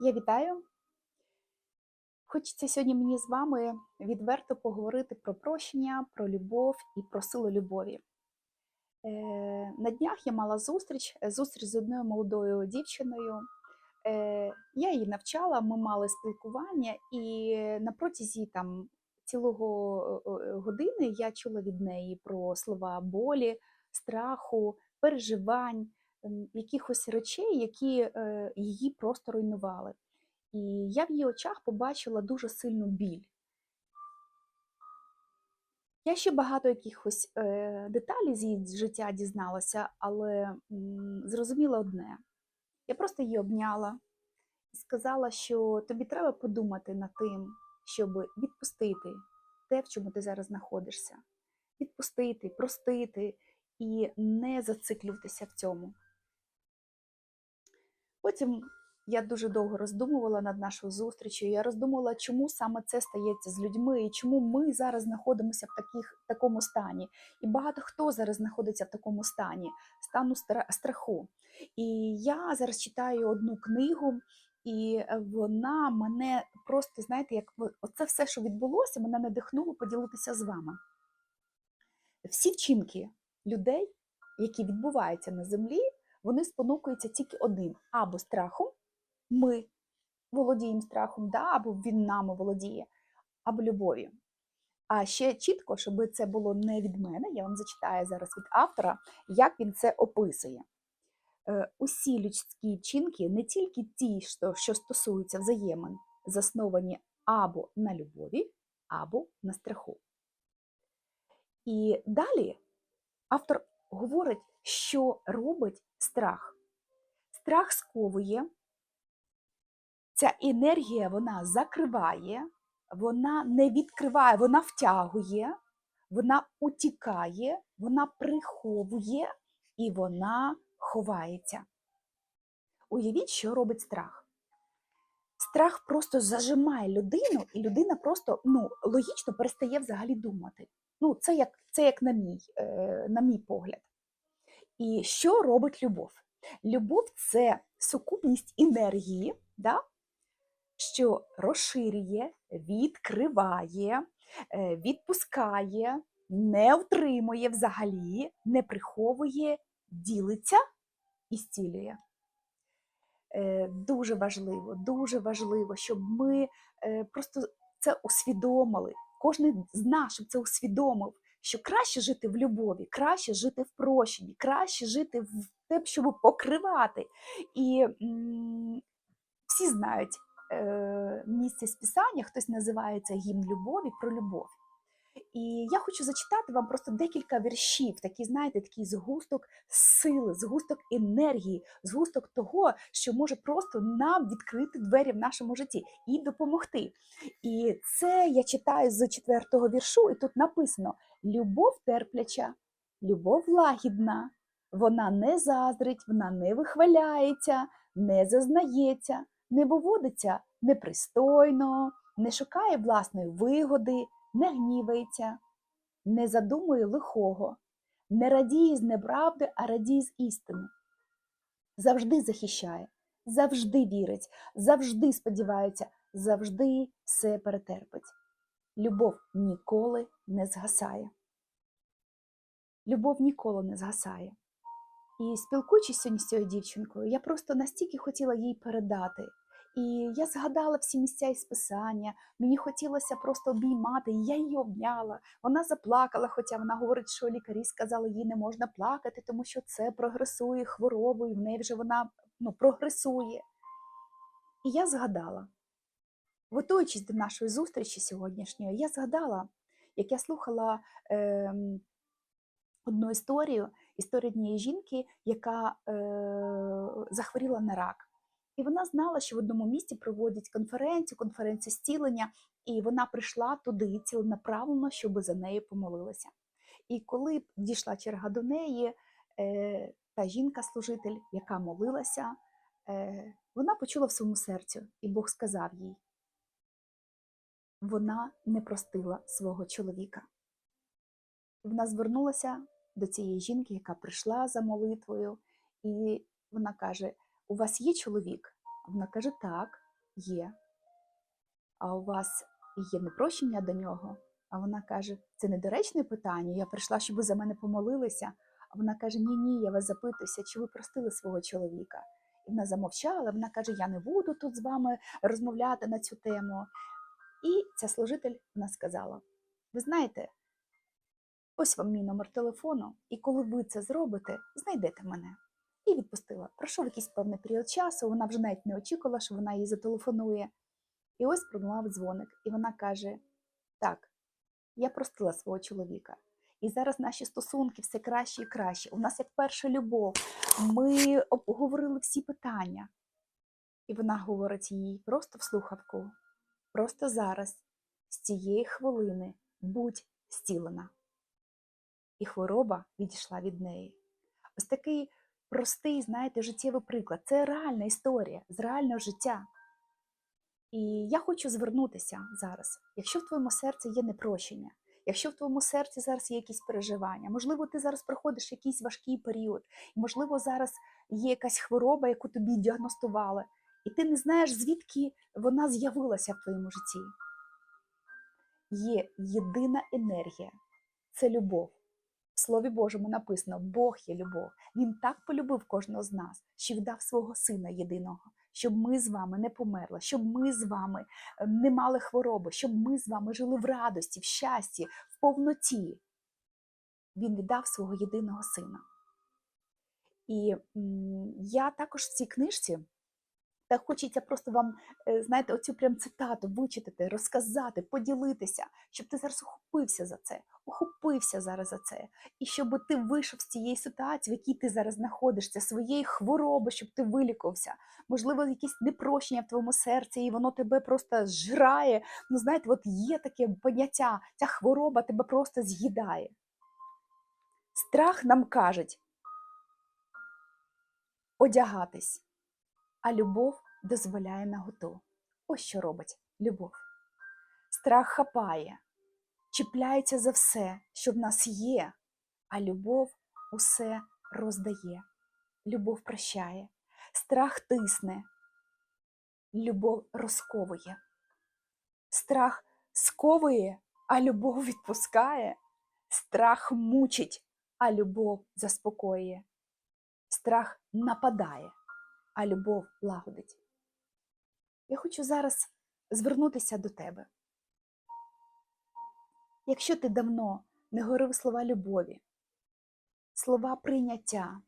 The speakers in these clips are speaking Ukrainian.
Я вітаю. Хочеться сьогодні мені з вами відверто поговорити про прощення, про любов і про силу любові. Е, На днях я мала зустріч, е, зустріч з одною молодою дівчиною. Е, Я її навчала, ми мали спілкування, і на протязі там цілого години я чула від неї про слова болі, страху, переживань, якихось речей, які е, її просто руйнували. І я в її очах побачила дуже сильну біль. Я ще багато якихось е, деталей з її життя дізналася, але зрозуміла одне. Я просто її обняла і сказала, що тобі треба подумати над тим, щоб відпустити те, в чому ти зараз знаходишся. Відпустити, простити і не зациклюватися в цьому. Потім я дуже довго роздумувала над нашою зустрічю. Я роздумувала, чому саме це стається з людьми, і чому ми зараз знаходимося в таких, такому стані. І багато хто зараз знаходиться в такому стані, стану страху. І я зараз читаю одну книгу, і вона мене просто, знаєте, як оце все, що відбулося, мене надихнуло поділитися з вами. Всі вчинки людей, які відбуваються на землі, вони спонукуються тільки одним або страхом, ми володіємо страхом, да, або він нами володіє, або любов'ю. А ще чітко, щоб це було не від мене, я вам зачитаю зараз від автора, як він це описує. Е, Усі людські вчинки, не тільки ті, що, що стосуються взаємин, засновані або на любові, або на страху. І далі автор говорить, що робить страх. Страх сковує, ця енергія вона закриває, вона не відкриває, вона втягує, вона утікає, вона приховує і вона ховається. Уявіть, що робить страх. Страх просто зажимає людину, і людина просто ну, логічно перестає взагалі думати. Ну, це як, це як на, мій, е, на мій погляд. І що робить любов? Любов це сукупність енергії, да? що розширює, відкриває, е, відпускає, не втримує взагалі, не приховує, ділиться і зцілює. Е, Дуже важливо, дуже важливо, щоб ми е, просто це усвідомили. Кожен з нас, щоб це усвідомив, що краще жити в любові, краще жити в прощенні, краще жити в те, щоб покривати. І м, всі знають е, місце з писання, хтось називається гімн любові про любов. І я хочу зачитати вам просто декілька віршів, такі, знаєте, такий згусток сили, згусток енергії, згусток того, що може просто нам відкрити двері в нашому житті і допомогти. І це я читаю з четвертого віршу, і тут написано: любов терпляча, любов лагідна, вона не заздрить, вона не вихваляється, не зазнається, не поводиться непристойно, не шукає власної вигоди, не гнівається, не задумує лихого, не радіє з неправди, а радіє з істини. Завжди захищає, завжди вірить, завжди сподівається, завжди все перетерпить. Любов ніколи не згасає. Любов ніколи не згасає. І спілкуючись сьогодні з цією дівчинкою, я просто настільки хотіла їй передати. І я згадала всі місця із писання, мені хотілося просто обіймати, і я її обняла. Вона заплакала, хоча вона говорить, що лікарі сказали, їй не можна плакати, тому що це прогресує хворобою, в неї вже вона ну, прогресує. І я згадала, готуючись до нашої зустрічі сьогоднішньої, я згадала, як я слухала е, одну історію, історію однієї жінки, яка е, захворіла на рак. І вона знала, що в одному місті проводять конференцію, конференцію зцілення, і вона прийшла туди ціленаправленно, щоб за нею помолилися. І коли дійшла черга до неї, е, та жінка-служитель, яка молилася, е, вона почула в своєму серцю, і Бог сказав їй: вона не простила свого чоловіка. Вона звернулася до цієї жінки, яка прийшла за молитвою, і вона каже: У вас є чоловік? Вона каже, так. є. А у вас є непрощення до нього? А вона каже: це недоречне питання. Я прийшла, щоб ви за мене помолилися. А вона каже: Ні, ні, я вас запитуюся, чи ви простили свого чоловіка? І вона замовчала, вона каже: Я не буду тут з вами розмовляти на цю тему. І ця служитель вона сказала: Ви знаєте, ось вам мій номер телефону, і коли ви це зробите, знайдете мене. І відпустила. Пройшов якийсь певний період часу, вона вже навіть не очікувала, що вона їй зателефонує. І ось пролунав дзвоник, і вона каже: Так, я простила свого чоловіка. І зараз наші стосунки все краще і краще. У нас як перша любов. Ми обговорили всі питання. І вона говорить їй просто в слухавку, просто зараз, з цієї хвилини, будь зцілена. І хвороба відійшла від неї. Ось такий простий, знаєте, життєвий приклад. Це реальна історія з реального життя. І я хочу звернутися зараз. Якщо в твоєму серці є непрощення, якщо в твоєму серці зараз є якісь переживання, можливо, ти зараз проходиш якийсь важкий період, можливо, зараз є якась хвороба, яку тобі діагностували, і ти не знаєш, звідки вона з'явилася в твоєму житті. Є єдина енергія це любов. В Слові Божому написано: Бог є любов. Він так полюбив кожного з нас, що віддав свого сина єдиного, щоб ми з вами не померли, щоб ми з вами е, не мали хвороби, щоб ми з вами жили в радості, в щасті, в повноті. Він віддав свого єдиного сина. І я також в цій книжці. Так хочеться просто вам, е, знаєте, оцю прям цитату вичитати, розказати, поділитися, щоб ти зараз охопився за це, охопився зараз за це. І щоб ти вийшов з цієї ситуації, в якій ти зараз знаходишся, своєї хвороби, щоб ти вилікувався. Можливо, якісь непрощення в твоєму серці, і воно тебе просто зжирає. Ну, знаєте, от є таке поняття, ця хвороба тебе просто з'їдає. Страх нам кажуть одягатись а любов дозволяє наготу. Ось що робить любов. Страх хапає, чіпляється за все, що в нас є, а любов усе роздає. Любов прощає, страх тисне, любов розковує. Страх сковує, а любов відпускає. Страх мучить, а любов заспокоює. Страх нападає, а любов лагодить. Я хочу зараз звернутися до тебе. Якщо ти давно не говорив слова любові, слова прийняття,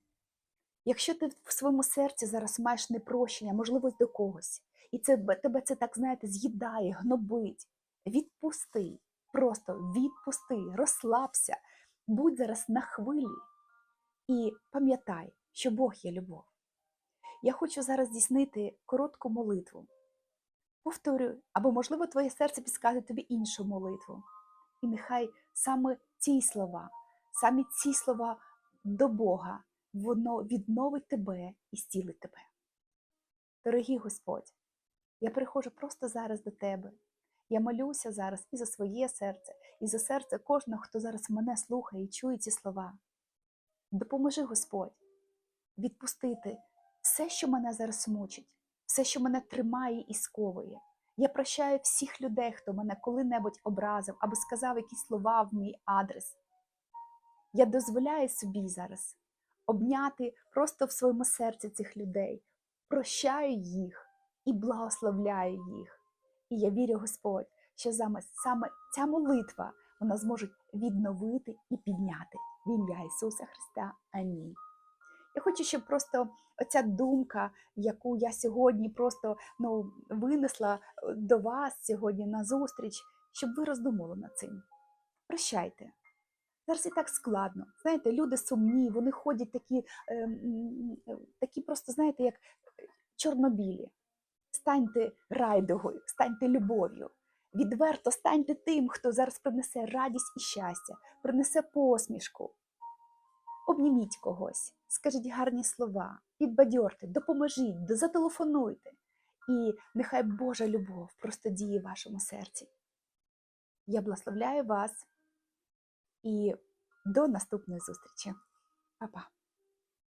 якщо ти в своєму серці зараз маєш непрощення, можливо, до когось, і це тебе це так, знаєте, з'їдає, гнобить, відпусти, просто відпусти, розслабся, будь зараз на хвилі і пам'ятай, що Бог є любов. Я хочу зараз здійснити коротку молитву. Повторюю, або, можливо, твоє серце підскаже тобі іншу молитву. І нехай саме ці слова, саме ці слова до Бога, воно відновить тебе і зцілить тебе. Дорогий Господь, я приходжу просто зараз до Тебе. Я молюся зараз і за своє серце, і за серце кожного, хто зараз мене слухає і чує ці слова. Допоможи Господь відпустити все, що мене зараз мучить, все, що мене тримає і сковує. Я прощаю всіх людей, хто мене коли-небудь образив або сказав якісь слова в мій адрес. Я дозволяю собі зараз обняти просто в своєму серці цих людей, прощаю їх і благословляю їх. І я вірю, Господь, що саме ця молитва вона зможе відновити і підняти в ім'я Ісуса Христа. Амінь. Я хочу, щоб просто оця думка, яку я сьогодні просто ну, винесла е, до вас сьогодні на зустріч, щоб ви роздумали над цим. Прощайте. Зараз і так складно. Знаєте, люди сумні, вони ходять такі, е, такі просто, знаєте, як чорнобілі. Станьте райдугою, станьте любов'ю. Відверто станьте тим, хто зараз принесе радість і щастя, принесе посмішку. Обніміть когось, скажіть гарні слова, підбадьорте, допоможіть, зателефонуйте. І нехай Божа любов просто діє в вашому серці. Я благословляю вас і до наступної зустрічі. Па-па!